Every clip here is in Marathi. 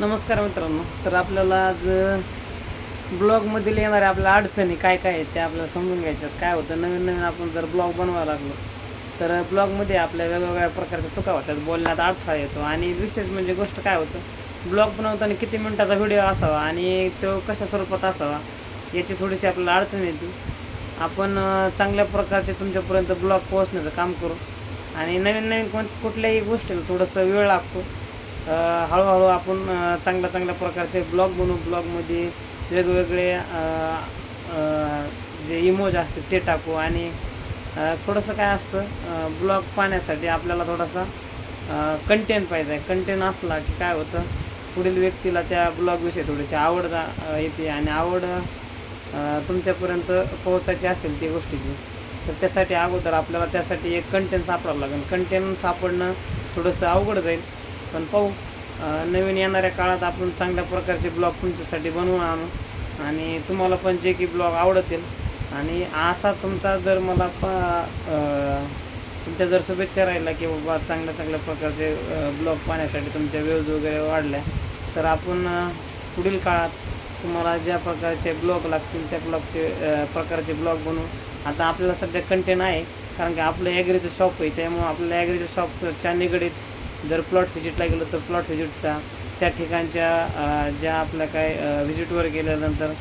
नमस्कार मित्रांनो. तर आपल्याला आज ब्लॉगमधील येणाऱ्या आपल्या अडचणी काय काय आहेत त्या आपल्याला समजून घ्यायच्यात काय होतं? नवीन नवीन आपण जर ब्लॉग बनवायला लागलो तर ब्लॉगमध्ये आपल्या वेगवेगळ्या प्रकारच्या चुका होतात. बोलण्यात अडथळा येतो आणि विशेष म्हणजे गोष्ट काय होतं? ब्लॉग बनवताना किती मिनिटाचा व्हिडिओ असावा आणि तो कशा स्वरूपात असावा याची थोडीशी आपल्याला अडचण येते. आपण चांगल्या प्रकारचे तुमच्यापर्यंत ब्लॉग पोहोचण्याचं काम करू आणि नवीन नवीन कोण कुठल्याही गोष्टीला थोडंसं वेळ लागतो. हळूहळू आपण चांगल्या चांगल्या प्रकारचे ब्लॉग बनवू. ब्लॉगमध्ये वेगवेगळे जे इमोज असते ते टाकू. आणि थोडंसं काय असतं ब्लॉग पाहण्यासाठी आपल्याला थोडासा कंटेंट पाहिजे. कंटेंट असला की काय होतं पुढील व्यक्तीला त्या ब्लॉगविषयी थोडीशी आवड जा- येते. आणि आवड तुमच्यापर्यंत पोहोचायची असेल ती गोष्टीची तर त्यासाठी अगोदर आपल्याला त्यासाठी एक कंटेंट सापडावं लागेल. कंटेंट सापडणं थोडंसं अवघड जाईल. पण पाहू. नवीन येणाऱ्या काळात आपण चांगल्या प्रकारचे ब्लॉग तुमच्यासाठी बनवून आणू. आणि तुम्हाला पण जे की ब्लॉग आवडतील. आणि असा तुमचा जर मला प तुमच्या जर शुभेच्छा राहिला की बाबा चांगल्या चांगल्या प्रकारचे ब्लॉग पाहण्यासाठी तुमच्या व्ह्यूज वगैरे वाढल्या तर आपण पुढील काळात तुम्हाला ज्या प्रकारचे ब्लॉग लागतील त्या ब्लॉगचे प्रकारचे ब्लॉग बनवू. आता आपल्याला सध्या कंटेंट आहे कारण की आपलं ॲग्रीचं शॉप आहे त्यामुळं आपल्याला ॲग्रीच्या शॉपच्या निगडीत जर प्लॉट व्हिजिटला गेलो तर प्लॉट व्हिजिटचा त्या ठिकाणच्या ज्या आपल्या काय व्हिजिटवर गेल्यानंतर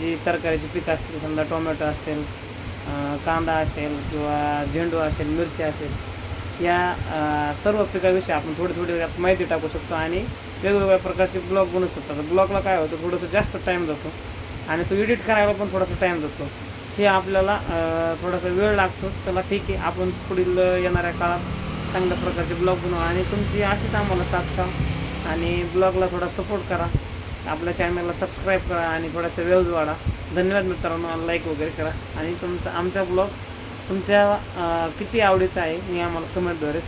जी तरकारीची पिकं असतील समजा टोमॅटो असेल कांदा असेल किंवा झेंडू असेल मिरची असेल या सर्व पिकाविषयी आपण थोडी थोडी माहिती टाकू शकतो आणि वेगवेगळ्या प्रकारचे ब्लॉग बनवू शकतो. तर ब्लॉगला काय होतं थोडंसं जास्त टाईम जातो आणि तो एडिट करायला पण थोडासा टाईम जातो. हे आपल्याला थोडासा वेळ लागतो. त्याला ठीक आहे आपण पुढील येणाऱ्या काळात चांगल्या प्रकारचे ब्लॉग बनवा आणि तुमची अशीच आम्हाला साथ आणि ब्लॉगला थोडा सपोर्ट करा. आपल्या चॅनलला सबस्क्राईब करा आणि थोडासा व्यूज वाढा. धन्यवाद मित्रांनो. लाईक वगैरे करा. आणि तुमचा आमचा ब्लॉग तुमच्या किती आवडीचा आहे हे आम्हाला कमेंटद्वारे सांगा.